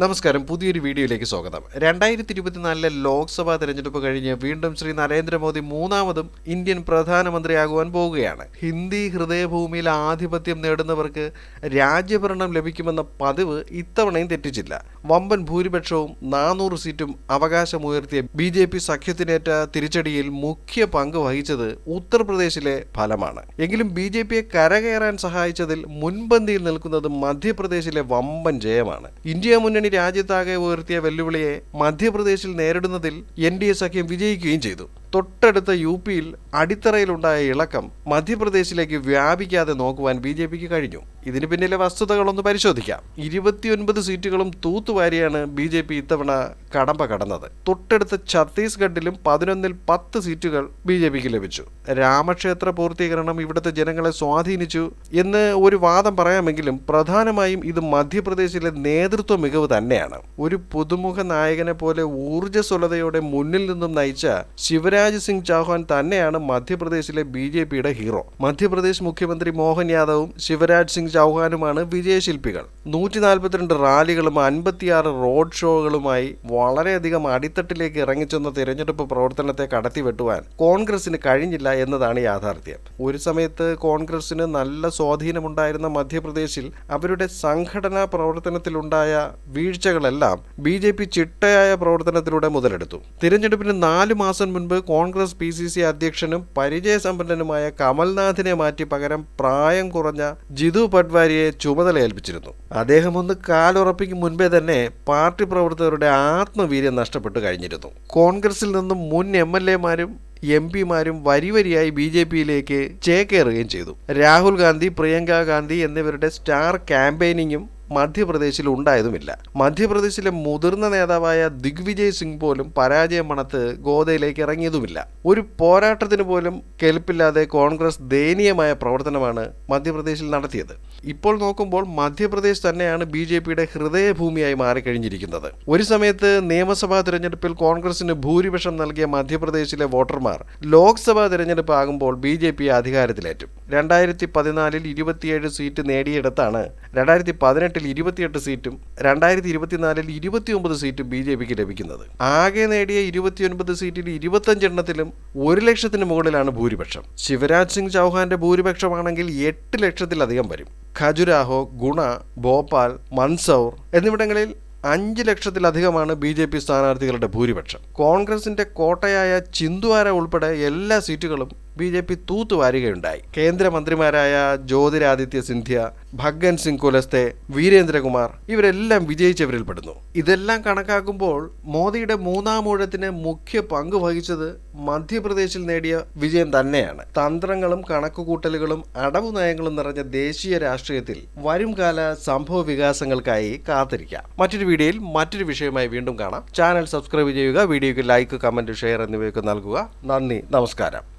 നമസ്കാരം പുതിയൊരു വീഡിയോയിലേക്ക് സ്വാഗതം. രണ്ടായിരത്തി ഇരുപത്തിനാലിലെ ലോക്സഭാ തെരഞ്ഞെടുപ്പ് കഴിഞ്ഞ് വീണ്ടും ശ്രീ നരേന്ദ്രമോദി മൂന്നാമതും ഇന്ത്യൻ പ്രധാനമന്ത്രിയാകുവാൻ പോവുകയാണ്. ഹിന്ദി ഹൃദയഭൂമിയിൽ ആധിപത്യം നേടുന്നവർക്ക് രാജ്യഭരണം ലഭിക്കുമെന്ന പതിവ് ഇത്തവണയും തെറ്റിച്ചില്ല. വമ്പൻ ഭൂരിപക്ഷവും നാനൂറ് സീറ്റും അവകാശമുയർത്തിയ ബി ജെ പി സഖ്യത്തിനേറ്റ തിരിച്ചടിയിൽ മുഖ്യ പങ്ക് വഹിച്ചത് ഉത്തർപ്രദേശിലെ ഫലമാണ്. എങ്കിലും ബി ജെ പിയെ കരകയറാൻ സഹായിച്ചതിൽ മുൻപന്തിയിൽ നിൽക്കുന്നത് മധ്യപ്രദേശിലെ വമ്പൻ ജയമാണ്. ഇന്ത്യ മുന്നണി രാജ്യത്താകെ ഉയർത്തിയ വെല്ലുവിളിയെ മധ്യപ്രദേശിൽ നേരിടുന്നതിൽ എൻ ഡി എ സഖ്യം വിജയിക്കുകയും ചെയ്തു. തൊട്ടടുത്ത യു പിയിൽ അടിത്തറയിലുണ്ടായ ഇളക്കം മധ്യപ്രദേശിലേക്ക് വ്യാപിക്കാതെ നോക്കുവാൻ ബി ജെ പിക്ക് കഴിഞ്ഞു. ഇതിന് പിന്നിലെ വസ്തുതകളൊന്ന് പരിശോധിക്കാം. ഇരുപത്തിയൊൻപത് സീറ്റുകളും തൂത്തുവാരിയാണ് ബി ജെ പി ഇത്തവണ കടമ്പ കടന്നത്. തൊട്ടടുത്ത ഛത്തീസ്ഗഡിലും പതിനൊന്നിൽ പത്ത് സീറ്റുകൾ ബി ജെ പിക്ക് ലഭിച്ചു. രാമക്ഷേത്ര പൂർത്തീകരണം ഇവിടുത്തെ ജനങ്ങളെ സ്വാധീനിച്ചു എന്ന് ഒരു വാദം പറയാമെങ്കിലും പ്രധാനമായും ഇത് മധ്യപ്രദേശിലെ നേതൃത്വ മികവ് തന്നെയാണ്. ഒരു പുതുമുഖ നായകനെ പോലെ ഊർജസ്വലതയോടെ മുന്നിൽ നിന്നും നയിച്ച ശിവരാജ് സിംഗ് ചൗഹാൻ തന്നെയാണ് മധ്യപ്രദേശിലെ ബി ജെ പിയുടെ ഹീറോ. മധ്യപ്രദേശ് മുഖ്യമന്ത്രി മോഹൻ യാദവും ശിവരാജ് സിംഗ് ചൗഹാനുമാണ് വിജയശില്പികൾ. നൂറ്റി നാൽപ്പത്തിരണ്ട് റാലികളും അൻപത്തിയാറ് റോഡ് ഷോകളുമായി വളരെയധികം അടിത്തട്ടിലേക്ക് ഇറങ്ങിച്ചെന്ന തിരഞ്ഞെടുപ്പ് പ്രവർത്തനത്തെ കടത്തിവെട്ടുവാൻ കോൺഗ്രസിന് കഴിഞ്ഞില്ല എന്നതാണ് യാഥാർത്ഥ്യം. ഒരു സമയത്ത് കോൺഗ്രസിന് നല്ല സ്വാധീനമുണ്ടായിരുന്ന മധ്യപ്രദേശിൽ അവരുടെ സംഘടനാ പ്രവർത്തനത്തിലുണ്ടായ വീഴ്ചകളെല്ലാം ബി ജെ പി ചിട്ടയായ പ്രവർത്തനത്തിലൂടെ മുതലെടുത്തു. തിരഞ്ഞെടുപ്പിന് നാല് മാസം മുൻപ് കോൺഗ്രസ് പി സി സി അധ്യക്ഷനും പരിചയസമ്പന്നനുമായ കമൽനാഥിനെ മാറ്റി പകരം പ്രായം കുറഞ്ഞ ജിതു പട്വാരിയെ ചുമതല ഏൽപ്പിച്ചിരുന്നു അദ്ദേഹം ഒന്ന് കാലുറപ്പിക്കും മുൻപേ തന്നെ പാർട്ടി പ്രവർത്തകരുടെ ആത്മവീര്യം നഷ്ടപ്പെട്ടു കഴിഞ്ഞിരുന്നു. കോൺഗ്രസിൽ നിന്നും മുൻ എം എൽ എമാരും എം പിമാരും വരിവരിയായി ബി ജെ പിയിലേക്ക് ചേക്കേറുകയും ചെയ്തു. രാഹുൽ ഗാന്ധി പ്രിയങ്ക ഗാന്ധി എന്നിവരുടെ സ്റ്റാർ ക്യാമ്പയിനിങ്ങും മധ്യപ്രദേശിൽ ഉണ്ടായതുമില്ല മധ്യപ്രദേശിലെ മുതിർന്ന നേതാവായ ദിഗ്വിജയ് സിംഗ് പോലും പരാജയം മണത്ത് ഗോദയിലേക്ക് ഇറങ്ങിയതുമില്ല ഒരു പോരാട്ടത്തിന് പോലും കെൽപ്പില്ലാതെ കോൺഗ്രസ് ദയനീയമായ പ്രവർത്തനമാണ് മധ്യപ്രദേശിൽ നടത്തിയത്. ഇപ്പോൾ നോക്കുമ്പോൾ മധ്യപ്രദേശ് തന്നെയാണ് ബി ജെ പിയുടെ ഹൃദയഭൂമിയായി മാറിക്കഴിഞ്ഞിരിക്കുന്നത്. ഒരു സമയത്ത് നിയമസഭാ തിരഞ്ഞെടുപ്പിൽ കോൺഗ്രസിന് ഭൂരിപക്ഷം നൽകിയ മധ്യപ്രദേശിലെ വോട്ടർമാർ ലോക്സഭാ തിരഞ്ഞെടുപ്പ് ആകുമ്പോൾ ബി ജെ പി അധികാരത്തിലേറ്റും. രണ്ടായിരത്തി പതിനാലിൽ ഇരുപത്തിയേഴ് സീറ്റ് നേടിയെടുത്താണ് രണ്ടായിരത്തി പതിനെട്ടിൽ ഇരുപത്തിയെട്ട് സീറ്റും രണ്ടായിരത്തി ഇരുപത്തിനാലിൽ ഇരുപത്തിയൊമ്പത് സീറ്റും ബി ജെ പിക്ക് ലഭിക്കുന്നത്. ആകെ നേടിയ ഇരുപത്തിയൊൻപത് സീറ്റിൽ ഇരുപത്തഞ്ചെണ്ണത്തിലും ഒരു ലക്ഷത്തിന് മുകളിലാണ് ഭൂരിപക്ഷം. ശിവരാജ് സിംഗ് ചൗഹാന്റെ ഭൂരിപക്ഷമാണെങ്കിൽ എട്ട് ലക്ഷത്തിലധികം വരും. ഖജുരാഹോ ഗുണ ഭോപ്പാൽ മൻസൗർ എന്നിവിടങ്ങളിൽ അഞ്ച് ലക്ഷത്തിലധികമാണ് ബി ജെ പി സ്ഥാനാർത്ഥികളുടെ ഭൂരിപക്ഷം. കോൺഗ്രസിന്റെ കോട്ടയായ ചിന്തുവാര ഉൾപ്പെടെ എല്ലാ സീറ്റുകളും ബി ജെ പി തൂത്തുവാരുകയുണ്ടായി. കേന്ദ്രമന്ത്രിമാരായ ജ്യോതിരാദിത്യ സിന്ധ്യ ഭഗൻ സിംഗ് കുലസ്തെ വീരേന്ദ്രകുമാർ ഇവരെല്ലാം വിജയിച്ചവരിൽ പെടുന്നു ഇതെല്ലാം കണക്കാക്കുമ്പോൾ മോദിയുടെ മൂന്നാം ഊഴത്തിന് മുഖ്യ പങ്ക് വഹിച്ചത് മധ്യപ്രദേശിൽ നേടിയ വിജയം തന്നെയാണ്. തന്ത്രങ്ങളും കണക്കുകൂട്ടലുകളും അടവു നയങ്ങളും നിറഞ്ഞ ദേശീയ രാഷ്ട്രീയത്തിൽ വരുംകാല സംഭവ വികാസങ്ങൾക്കായി കാത്തിരിക്കാം. മറ്റൊരു വീഡിയോയിൽ മറ്റൊരു വിഷയമായി വീണ്ടും കാണാം. ചാനൽ സബ്സ്ക്രൈബ് ചെയ്യുക വീഡിയോയ്ക്ക് ലൈക്ക് കമന്റ് ഷെയർ എന്നിവയൊക്കെ നൽകുക. നന്ദി നമസ്കാരം.